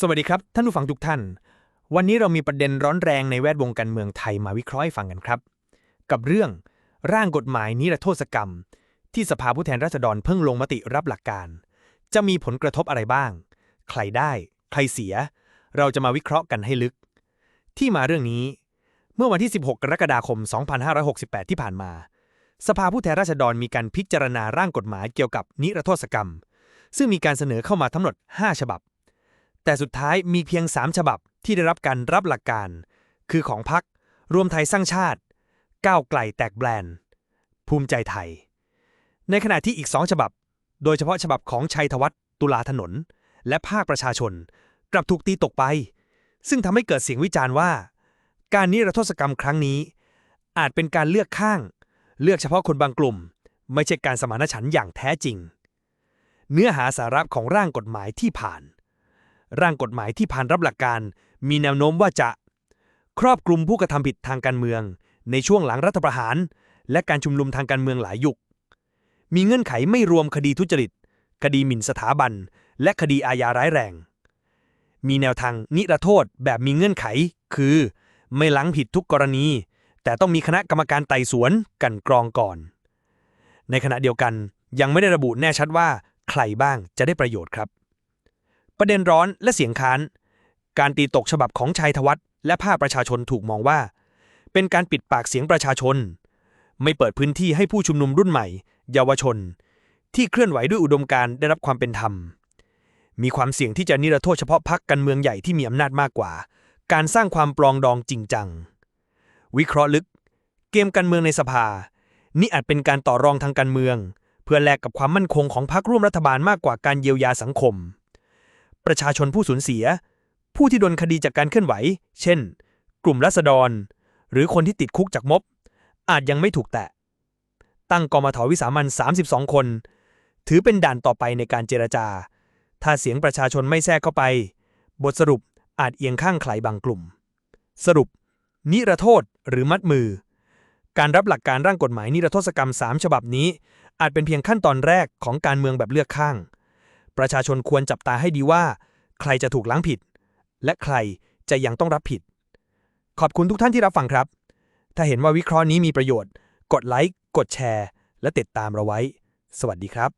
สวัสดีครับ ท่านผู้ฟังทุกท่าน วันนี้เรามีประเด็นร้อนแรงในแวดวงการเมืองไทยมาวิเคราะห์ให้ฟังกันครับ กับเรื่องร่างกฎหมายนิรโทษกรรม ที่สภาผู้แทนราษฎรเพิ่งลงมติรับหลักการ จะมีผลกระทบอะไรบ้าง ใครได้ ใครเสีย เราจะมาวิเคราะห์กันให้ลึก ที่มาเรื่องนี้ เมื่อวันที่ 16 กรกฎาคม 2568 ที่ผ่านมา สภาผู้แทนราษฎรมีการพิจารณาร่างกฎหมายเกี่ยวกับนิรโทษกรรม ซึ่งมีการเสนอเข้ามาทั้งหมด 5 ฉบับ แต่สุดท้ายมีเพียง 3 ฉบับที่ได้รับการรับหลักการ คือของพัก รวมไทยสร้างชาติ ก้าวไกลแตกแบรนด์ ภูมิใจไทย ในขณะที่อีก2ฉบับ โดยเฉพาะฉบับของชัยธวัฒน์ตุลาถนน และภาคประชาชน กลับถูกตีตกไป ซึ่งทำให้เกิดเสียงวิจารณ์ว่า การนิรโทษกรรมครั้งนี้ อาจเป็นการเลือกข้าง เลือกเฉพาะคนบางกลุ่ม ไม่ใช่การสมานฉันท์อย่างแท้จริง เนื้อหาสาระของร่างกฎหมายที่ผ่าน ร่างกฎหมายที่ผ่านรับหลักการ มีแนวโน้มว่าจะ ครอบคลุมผู้กระทำผิดทางการเมือง ในช่วงหลังรัฐประหาร และการชุมนุมทางการเมืองหลายยุค มีเงื่อนไขไม่รวมคดีทุจริต คดีหมิ่นสถาบัน และคดีอาญาร้ายแรง มีแนวทางนิรโทษแบบมีเงื่อนไข คือ ไม่ล้างผิดทุกกรณี แต่ต้องมีคณะกรรมการไต่สวนกันกรองก่อน ในขณะเดียวกันยังไม่ได้ระบุแน่ชัดว่าใครบ้างจะได้ประโยชน์ครับ ประเด็นร้อนและเสียงค้าน การตีตกฉบับของชัยธวัฒน์และภาคประชาชนถูกมองว่า เป็นการปิดปากเสียงประชาชน ไม่เปิดพื้นที่ให้ผู้ชุมนุมรุ่นใหม่ เยาวชน ที่เคลื่อนไหวด้วยอุดมการณ์ได้รับความเป็นธรรม มีความเสี่ยงที่จะนิรโทษเฉพาะพรรคการเมืองใหญ่ที่มีอำนาจมากกว่า การสร้างความปลองดองจริงจัง วิเคราะห์ลึก เกมการเมืองในสภา นี่อาจเป็นการต่อรองทางการเมือง เพื่อแลกกับความมั่นคงของพรรคร่วมรัฐบาลมากกว่าการเยียวยาสังคม ประชาชนผู้สูญเสีย ผู้ที่โดนคดีจากการเคลื่อนไหว เช่น กลุ่มรัษฎร หรือคนที่ติดคุกจากม็อบ อาจยังไม่ถูกแตะ ตั้งกมทวิสามัน32 คน ถือเป็นด่านต่อไปในการเจรจา ถ้าเสียงประชาชนไม่แทรกเข้าไป บทสรุปอาจเอียงข้างใครบางกลุ่ม สรุป นิรโทษหรือมัดมือ การรับหลักการร่างกฎหมายนิรโทษกรรม 3 ฉบับนี้ อาจเป็นเพียงขั้นตอนแรกของการเมืองแบบเลือกข้าง ประชาชนควรจับตาให้ดีว่า ใครจะถูกล้างผิด และใครจะยังต้องรับผิด ขอบคุณทุกท่านที่รับฟังครับ ถ้าเห็นว่าวิเคราะห์นี้มีประโยชน์ กดไลค์ กดแชร์ และติดตามเราไว้ สวัสดีครับ